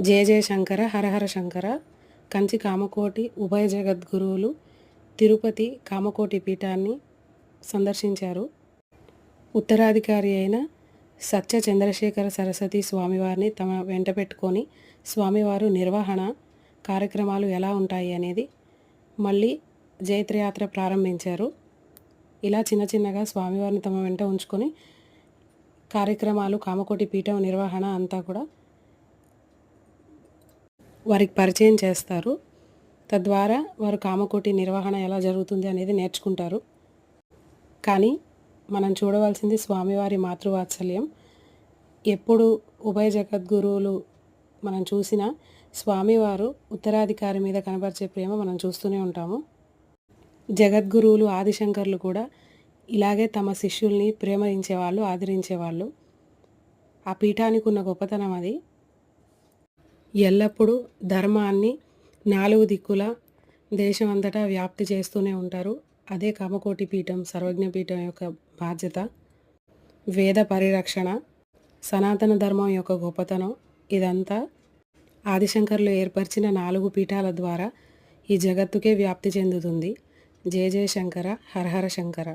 జయ జయ శంకర హరహర శంకర కంచి కామకోటి ఉభయ జగద్గురువులు తిరుపతి కామకోటి పీఠాన్ని సందర్శించారు. ఉత్తరాధికారి అయిన సత్య చంద్రశేఖర సరస్వతి స్వామివారిని తమ వెంట పెట్టుకొని స్వామివారు నిర్వహణ కార్యక్రమాలు ఎలా ఉంటాయి అనేది మళ్ళీ జైత్రయాత్ర ప్రారంభించారు. ఇలా చిన్న చిన్నగా స్వామివారిని తమ వెంట ఉంచుకొని కార్యక్రమాలు కామకోటి పీఠం నిర్వహణ అంతా కూడా వారికి పరిచయం చేస్తారు. తద్వారా వారు కామకోటి నిర్వహణ ఎలా జరుగుతుంది అనేది నేర్చుకుంటారు. కానీ మనం చూడవలసింది స్వామివారి మాతృవాత్సల్యం. ఎప్పుడు ఉభయ జగద్గురువులు మనం చూసినా స్వామివారు ఉత్తరాధికారి మీద కనబరిచే ప్రేమ మనం చూస్తూనే ఉంటాము. జగద్గురువులు ఆదిశంకర్లు కూడా ఇలాగే తమ శిష్యుల్ని ప్రేమించేవాళ్ళు ఆదరించేవాళ్ళు. ఆ పీఠానికి ఉన్న గొప్పతనం అది. ఎల్లప్పుడూ ధర్మాన్ని నాలుగు దిక్కుల దేశం అంతటా వ్యాప్తి చేస్తూనే ఉంటారు. అదే కామకోటి పీఠం సర్వజ్ఞ పీఠం యొక్క బాధ్యత. వేద పరిరక్షణ సనాతన ధర్మం యొక్క గొప్పతనం. ఇదంతా ఆదిశంకర్లు ఏర్పరిచిన నాలుగు పీఠాల ద్వారా ఈ జగత్తుకే వ్యాప్తి చెందుతుంది. జయ జయ శంకర హరహర శంకర.